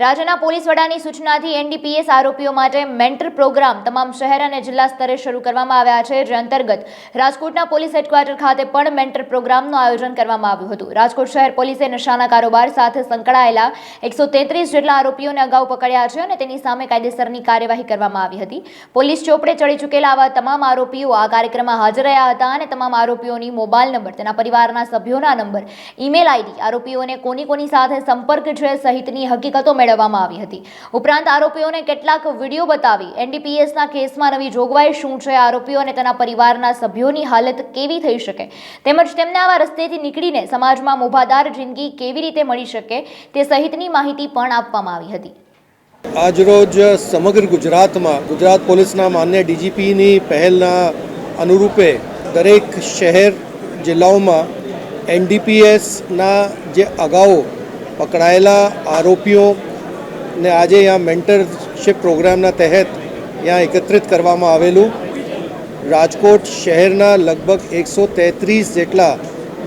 રાજ્યના પોલીસ વડાની સૂચનાથી એનડીપીએસ આરોપીઓ માટે મેન્ટર પ્રોગ્રામ તમામ શહેર અને જિલ્લા સ્તરે શરૂ કરવામાં આવ્યા છે. જે અંતર્ગત રાજકોટના પોલીસ હેડક્વાર્ટર ખાતે પણ મેન્ટર પ્રોગ્રામનું આયોજન કરવામાં આવ્યું હતું. રાજકોટ શહેર પોલીસે નશાના કારોબાર સાથે સંકળાયેલા એકસો જેટલા આરોપીઓને અગાઉ પકડ્યા છે અને તેની સામે કાયદેસરની કાર્યવાહી કરવામાં આવી હતી. પોલીસ ચોપડે ચડી ચૂકેલા આવા તમામ આરોપીઓ આ કાર્યક્રમમાં હાજર રહ્યા હતા અને તમામ આરોપીઓની મોબાઈલ નંબર, તેના પરિવારના સભ્યોના નંબર, ઈમેલ આઈડી, આરોપીઓને કોની કોની સાથે સંપર્ક છે સહિતની હકીકતો મેળવવામાં આવી હતી. ઉપરાંત આરોપીઓને કેટલાક વીડિયો બતાવી એનડીપીએસના કેસમાં નવી જોગવાઈ શું છે, આરોપીઓ અને તેના પરિવારના સભ્યોની હાલત કેવી થઈ શકે, તેમજ તેમને આવા રસ્તેથી નીકળીને સમાજમાં મોભાદાર જિંદગી કેવી રીતે મળી શકે તે સહિતની માહિતી પણ આપવામાં આવી હતી. આજરોજ સમગ્ર ગુજરાતમાં, ગુજરાત પોલીસના માન્ય ડીજીપીની પહેલના અનુરૂપે દરેક શહેર જિલ્લાઓમાં એનડીપીએસના જે અગાઉ પકડાયેલા આરોપીઓને આજે અહીંયા મેન્ટરશીપ પ્રોગ્રામના તહેત અહીંયા એકત્રિત કરવામાં આવેલું. રાજકોટ શહેરના લગભગ એકસો તેત્રીસ જેટલા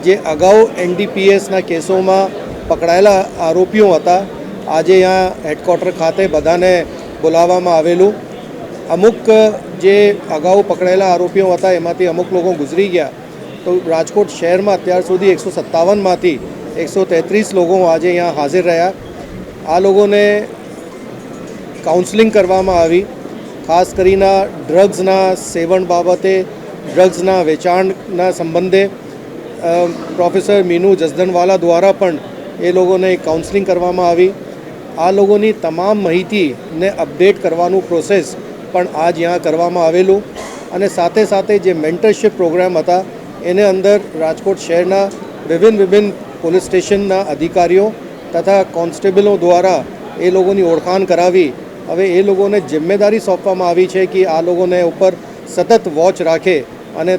જે અગાઉ એનડીપીએસના કેસોમાં પકડાયેલા આરોપીઓ હતા, આજે અહીંયા હેડક્વાર્ટર ખાતે બધાને બોલાવવામાં આવેલું. અમુક જે અગાઉ પકડાયેલા આરોપીઓ હતા, એમાંથી અમુક લોકો ગુજરી ગયા. તો રાજકોટ શહેરમાં અત્યાર સુધી એકસો સત્તાવનમાંથી એકસો તેત્રીસ લોકો આજે અહીંયા હાજર રહ્યા. આ લોકોને કાઉન્સલિંગ કરવામાં આવી. ખાસ કરીને ડ્રગ્સના સેવન બાબતે ડ્રગ્સના વેચાણના સંબંધે પ્રોફેસર મીનુ જસદનવાલા દ્વારા પણ એ લોકોને કાઉન્સલિંગ કરવામાં આવી. આ લોકોની તમામ માહિતીને અપડેટ કરવાનું પ્રોસેસ પણ આજ ત્યાં કરવામાં આવેલું. અને સાથે સાથે જે મેન્ટરશિપ પ્રોગ્રામ હતા, એને અંદર રાજકોટ શહેરના વિભિન્ન વિભિન્ન પોલીસ સ્ટેશનના અધિકારીઓ તથા કોન્સ્ટેબલો દ્વારા એ લોકોની ઓળખાણ કરાવી. હવે એ લોકોને જિમ્મેદારી સોંપવામાં આવી છે કે આ લોકોને ઉપર સતત વોચ રાખે અને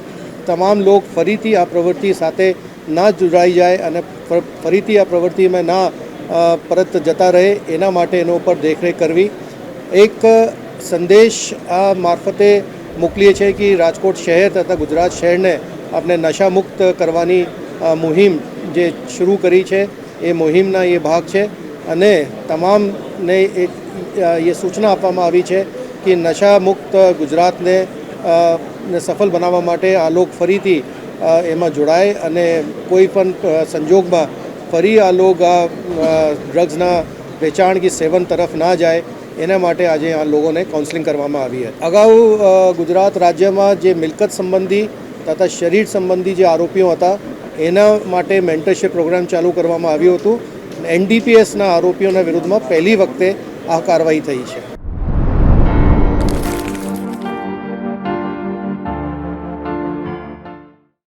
તમામ લોક ફરીથી આ પ્રવૃત્તિ સાથે ના જોડાઈ જાય અને ફરીથી આ પ્રવૃત્તિમાં ના પરત જતા રહે એના માટે એનો ઉપર દેખરેખ કરવી. એક સંદેશ આ મારફતે મોકલીએ છીએ કે રાજકોટ શહેર તથા ગુજરાત શહેરને આપણે નશામુક્ત કરવાની મુહિમ જે શરૂ કરી છે. એ મુહિમના એ ભાગ છે અને તમામને એ સૂચના આપવામાં આવી છે કે નશામુક્ત ગુજરાતને સફળ બનાવવા માટે આ લોક ફરીથી એમાં જોડાય અને કોઈ પણ સંજોગમાં ફરી આ લોક આ ડ્રગ્સના વેચાણ કે સેવન તરફ ના જાય, એના માટે આજે આ લોકોને કાઉન્સેલિંગ કરવામાં આવી છે. અગાઉ ગુજરાત રાજ્યમાં જે મિલકત સંબંધી તથા શરીર સંબંધી જે આરોપીઓ હતા એના માટે મેન્ટરશીપ પ્રોગ્રામ ચાલુ કરવામાં આવ્યું હતું. એનડીપીએસના આરોપીઓના વિરુદ્ધમાં પહેલી વખતે આ કાર્યવાહી થઈ છે.